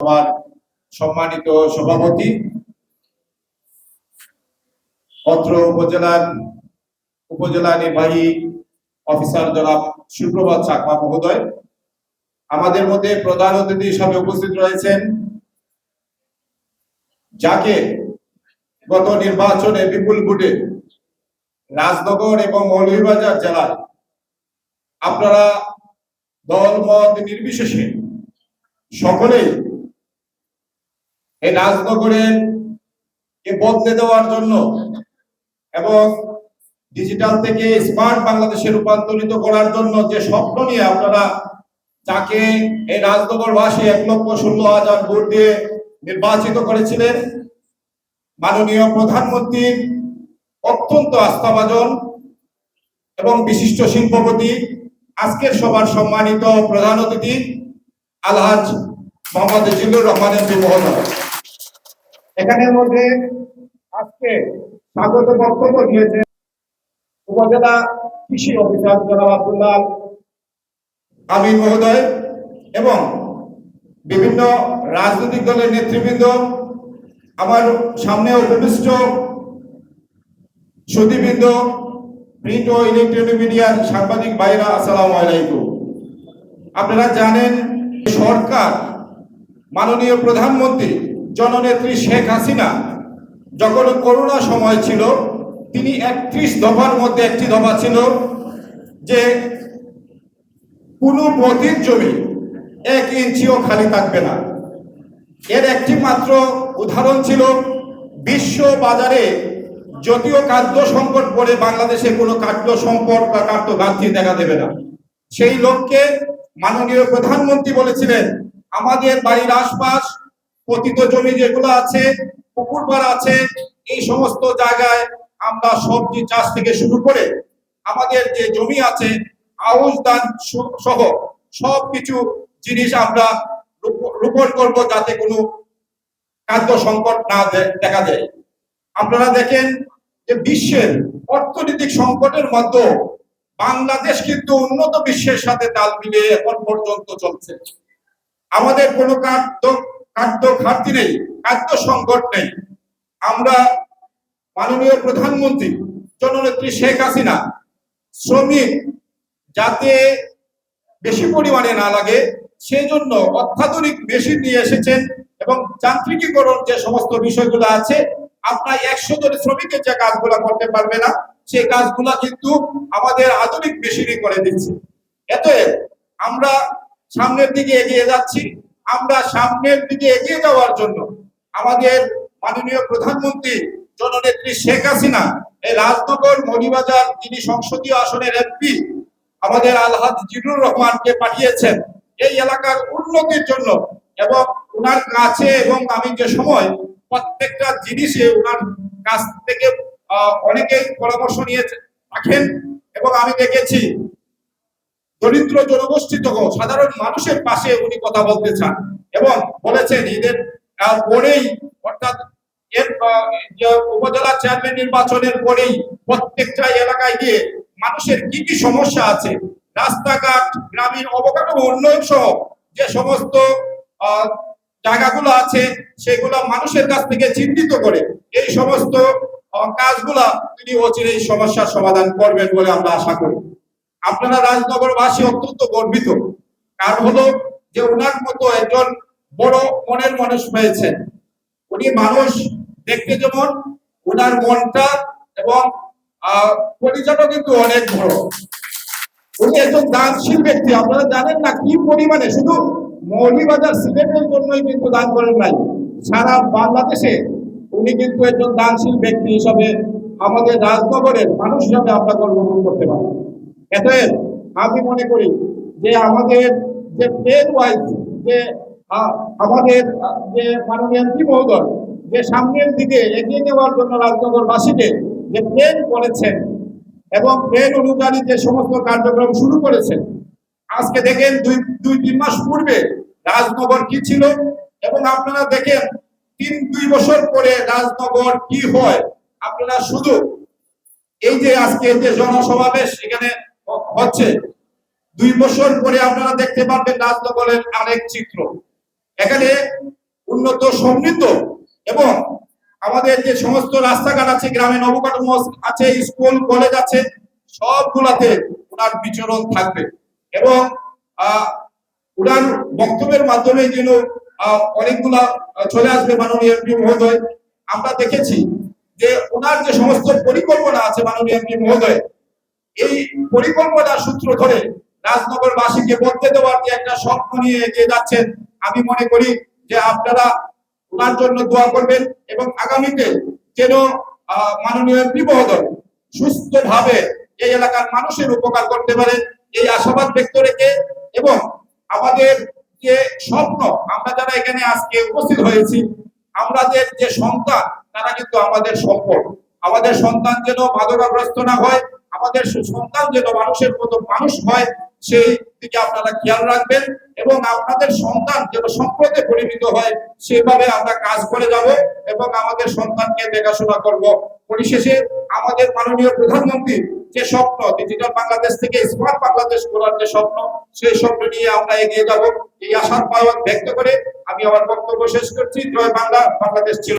আমার সম্মানিত সভাপতি অত্র উপজেলার উপজেলা নির্বাহী অফিসার জনাব সুপ্রভাত চাকমা মহোদয়। আমাদের মধ্যে প্রধান অতিথি হিসাবে উপস্থিত রয়েছেন যাকে গত নির্বাচনে বিপুল ভোটে রাজনগর এবং মৌলভীবাজার জেলায় আপনারা দল মত নির্বিশেষে সকলেই এই রাজনগরের কে বদলে দেওয়ার জন্য এবং ডিজিটাল থেকে স্মার্ট বাংলাদেশে রূপান্তরিত করার জন্য যে স্বপ্ন নিয়ে আপনারা যাকে এই রাজনগরবাসী এক লক্ষ ষোলো হাজার ভোট দিয়ে নির্বাচিত করেছিলেন, মাননীয় প্রধানমন্ত্রীর অত্যন্ত আস্থাভাজন এবং বিশিষ্ট শিল্পপতি, আজকের সবার সম্মানিত প্রধান অতিথি আলহাজ মোহাম্মদ জিল্লুর রহমান এমপি মহোদয়। এখানের মধ্যে আজকে স্বাগত বক্তব্য দিয়েছেন উপজেলা কৃষি অফিসার জনাব আব্দুল্লাহ আমিন মহোদয় এবং বিভিন্ন রাজনৈতিক দলের নেতৃবৃন্দ, আমার সামনে উপবিষ্ট সুদীবৃন্দ প্রিন্ট ও ইলেকট্রনিক মিডিয়ার সাংবাদিক ভাইরা, আসসালামু আলাইকুম। আপনারা জানেন সরকার মাননীয় প্রধানমন্ত্রী জননেত্রী শেখ হাসিনা, যখন করোনা সময় ছিল, তিনি একত্রিশ দফার মধ্যে একটি দফা ছিল যে কোনো পতির জমি এক ইঞ্চিও খালি থাকবে না। এর একটি মাত্র উদাহরণ ছিল, বিশ্ব বাজারে যদিও খাদ্য সংকট পড়ে, বাংলাদেশে কোনো খাদ্য সম্পদ বা খাদ্য ঘাটতি দেখা দেবে না। সেই লক্ষ্যে মাননীয় প্রধানমন্ত্রী বলেছিলেন, আমাদের বাড়ির আশপাশ পতিত জমি যেগুলো আছে, পুকুর পাড় আছে, এই সমস্ত জায়গায় আমরা সবজি চাষ থেকে শুরু করে আমাদের যে জমি আছে, আউশ দান সহ সব কিছু জিনিস আমরা রোপ- রোপণ করব যাতে কোনো খাদ্য সংকট না দেখা দেয়। আপনারা দেখেন যে বিশ্বের অর্থনৈতিক সংকটের মধ্যে বাংলাদেশ কিন্তু উন্নত বিশ্বের সাথে তাল মিলিয়ে এখন পর্যন্ত চলছে। আমাদের কোনো খাদ্য খাদ্য ঘাটতি নেই, খাদ্য সংকট নেই। আমরা মাননীয় প্রধানমন্ত্রী, জননেত্রী শেখ হাসিনা, শ্রমিক যাতে বেশি পরিমাণে না লাগে সেই জন্য অত্যাধুনিক মেশিন নিয়ে এসেছেন এবং যান্ত্রিকীকরণ যে সমস্ত বিষয়গুলো আছে, আপনার একশো জন শ্রমিকের যে কাজগুলো করতে পারবে না, সেই কাজগুলো কিন্তু আমাদের আধুনিক মেশিনই করে দিচ্ছে। এতে আমরা সামনের দিকে এগিয়ে যাচ্ছি। আমরা সামনের দিকে এগিয়ে যাওয়ার জন্য আমাদের মাননীয় প্রধানমন্ত্রী জননেত্রী শেখ হাসিনা, এই রাজনগর মণিবাজার যিনি সংসদীয় আসনের এমপি, আমাদের আলহাজ জিলুর রহমানকে পাঠিয়েছেন। এই এলাকার উন্নতির জন্য এবং ওনার কাছে এবং আমি যে সময় প্রত্যেকটা জিনিসে ওনার কাছ থেকে অনেকেই পরামর্শ নিয়ে রাখেন এবং আমি দেখেছি দরিদ্র জনগোষ্ঠী তহ সাধারণ মানুষের পাশে উনি কথা বলতে চান এবং বলেছেন আহ, পরেই অর্থাৎ এর উপজেলা চেয়ারম্যান নির্বাচনের পরেই প্রত্যেকটা এলাকায় গিয়ে মানুষের কি কি সমস্যা আছে রাস্তাঘাট গ্রামীণ অবকাঠামো উন্নয়ন সহ যে সমস্ত জায়গাগুলো আছে সেগুলো মানুষের কাছ থেকে চিহ্নিত করে এই সমস্ত কাজগুলা তিনি অচিরেই সমস্যার সমাধান করবেন বলে আমরা আশা করি। আপনারা রাজনগরবাসী অত্যন্ত গর্বিত। কারণ হলো যে ওনার মতো একজন বড় মনের মানুষ পেয়েছেন উনি মানুষ দেখতে যেমন ওনার মনটা এবং পরিচয়টা কিন্তু অনেক বড়। উনি একজন দানশীল ব্যক্তি, আপনারা জানেন না কি পরিমাণে? শুধু মৌলিবাজার সিলেটের জন্যই কিন্তু দান করেন নাই। সারা বাংলাদেশে উনি কিন্তু একজন দানশীল ব্যক্তি হিসাবে আমাদের রাজনগরের মানুষ হিসাবে আমরা গর্ববোধ করতে পারি। এতএব আমি মনে করি যে আমাদের যে প্লেন ওয়াইজ যে আমাদের যে মাননীয় এমপি মহোদয় যে সামনের দিকে এগিয়ে নেওয়ার জন্য রাজনগরবাসীকে যে প্লেন করেছেন এবং প্লেন অনুযায়ী যে সমস্ত কার্যক্রম শুরু করেছেন, আজকে দেখেন দুই দুই, তিন মাস পূর্বে রাজনগর কি ছিল এবং আপনারা দেখেন তিন, দুই বছর পরে রাজনগর কি হয়, আপনারা শুধু এই যে আজকে যে জনসমাবেশ, এখানে হচ্ছে দুই বছর পরে আপনারা দেখতে পারবেন রাজনগরের আরেক চিত্র। এখানে উন্নত, সমৃদ্ধ এবং আমাদের যে সমস্ত রাস্তাঘাট আছে, গ্রামে নবকাঠামো আছে, স্কুল, কলেজ আছে, সবগুলাতে ওনার বিচরণ থাকবে এবং ওনার বক্তব্যের মাধ্যমে যেন অনেকগুলা চলে আসবে মাননীয় এমপি মহোদয়। আমরা দেখেছি যে ওনার যে সমস্ত পরিকল্পনা আছে মাননীয় এমপি মহোদয় এই পরিকল্পনার সূত্র ধরে রাজনগরবাসীকে বলতে দেওয়ার যে একটা স্বপ্ন নিয়ে এগিয়ে যাচ্ছেন, আমি মনে করি যে আপনারা ওনার জন্য দোয়া করবেন এবং আগামীতে যেন মাননীয় এমপি মহোদয় সুস্থভাবে এই এলাকার মানুষের উপকার করতে পারে, এই আশাবাদ ব্যক্ত রেখে এবং আমাদের যে স্বপ্ন, আমরা যারা এখানে আজকে উপস্থিত হয়েছি, আমাদের যে সন্তান, তারা কিন্তু আমাদের সম্পদ। আমাদের সন্তান যেন মাদকাগ্রস্ত না হয় আমাদের সু- সন্তান যেন মানুষের মতো মানুষ হয়, সেই দিকে আপনারা খেয়াল রাখবেন এবং আপনাদের সন্তান যেন সম্পদে পরিণত হয়, সেভাবে আমরা কাজ করে যাব এবং আমাদের সন্তানকে দেখাশোনা করব। পরিশেষে আমাদের মাননীয় প্রধানমন্ত্রী যে স্বপ্ন ডিজিটাল বাংলাদেশ থেকে স্মার্ট বাংলাদেশ করার যে স্বপ্ন, সেই স্বপ্ন নিয়ে আমরা এগিয়ে যাব। এই আশার পাওয়া ব্যক্ত করে আমি আমার বক্তব্য শেষ করছি। জয় বাংলা, বাংলাদেশ ছিল